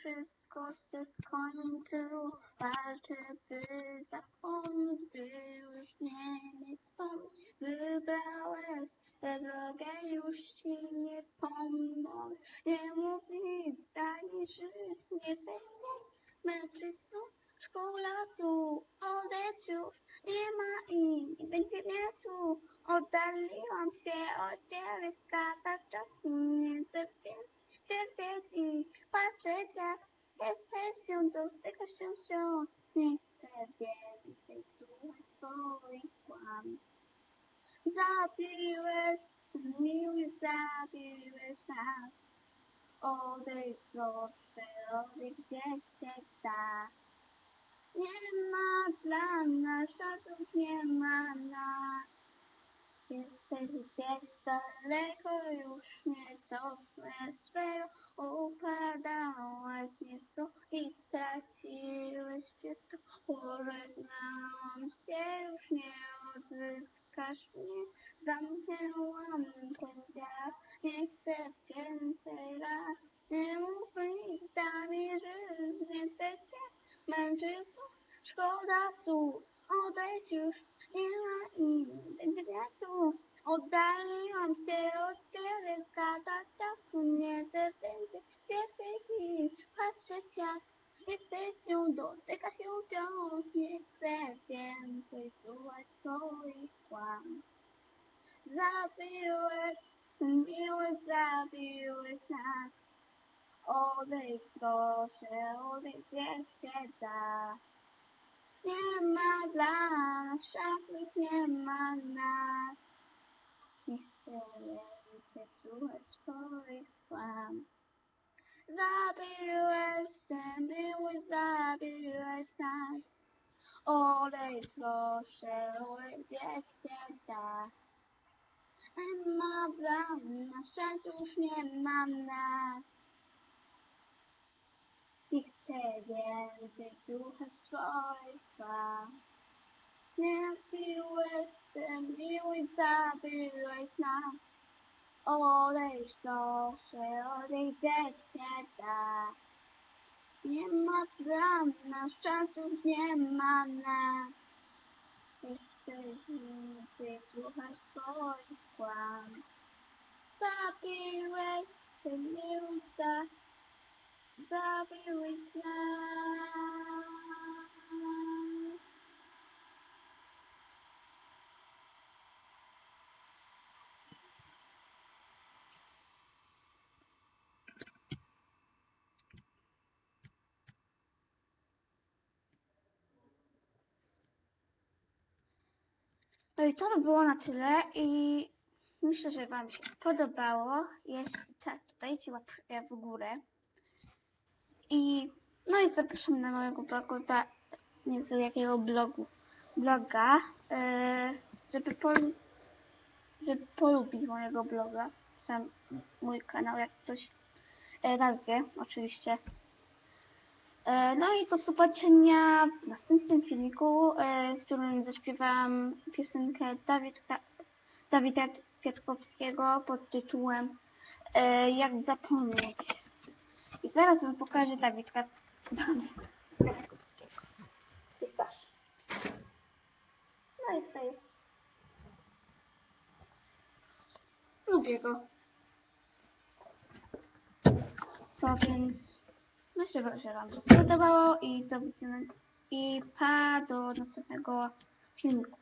wszystko się skończyło. Walczę, by zapomnieć, by już nie mieć pomysłu. Wybrałeś tę drogę, już ci nie pomogę. Nie mów nic, daj żyć, nie będzie męczyć znów. Szkoła lasu, odejdź już, nie ma i nie będzie mnie tu. Oddaliłam się od ciebie, skata czasu, nie chcę więcej cierpieć i patrzeć jak jesteś ją, dotyka się wciąż. Nie chcę więcej słuchać twoich kłam. Zabiłeś, miły zabiłeś nas. Odejdź proszę, odejdź gdzieś się da. Nie ma dla nas, żadnych nie ma nas. Jesteś gdzieś daleko, już cofnę swego. Upadałeś nisko i straciłeś wszystko. Pożegnałam się, już nie odzyskasz mnie. Zamknęłam ten dział, nie chcę więcej raz. Nie mów mi żyć, nie chcę się męczyć znów. Szkoda słów, odejdź już, nie ma i będzie wiatru. Oddaliłam się od ciebie, skada czasu, nie więcej cierpieć i patrzeć jak jesteś nią, dotyka się wciąż, nie chcę więcej słuchać twoich kłam. Zabiłeś, miły zabiłeś nas. Odejdź proszę, odejdź gdzie się da. Nie ma dla nas szans, nie ma nas. Więcej słuchać twoich kłam. Zabiłeś się, miły zabiłeś nas. Odejdź proszę, odejdź gdzie się da. Nie ma dla nas szans, już nie ma nas. Nie chcę więcej słuchać twoich kłam. Nie piłeś tym miły zabiłeś nas. Odejdź proszę, odejdź gdzie się da. Nie ma dla nas czasów, nie ma nas. Chcę więcej słuchać twoich kłam. Zabiłeś miły zabiłeś Zabiłeś nas. No i to by było na tyle i myślę, że Wam się podobało. Jeśli tak, to dajcie łapkę w górę. I no i zapraszam na mojego blogu, da, nie wiem jakiego blogu, bloga, e, żeby, pol, żeby polubić mojego bloga, sam mój kanał, jak coś e, nazwie, oczywiście. E, no i do zobaczenia w następnym filmiku, e, w którym zaśpiewam piosenkę Dawidka, Dawida Kwiatkowskiego pod tytułem e, Jak zapomnieć. I zaraz wam pokażę Dawidka Kwiatkowskiego. Jest. No i to jest. Lubię go. Co więc myślę, że wam się spodobało i do widzenia i pa do następnego filmiku.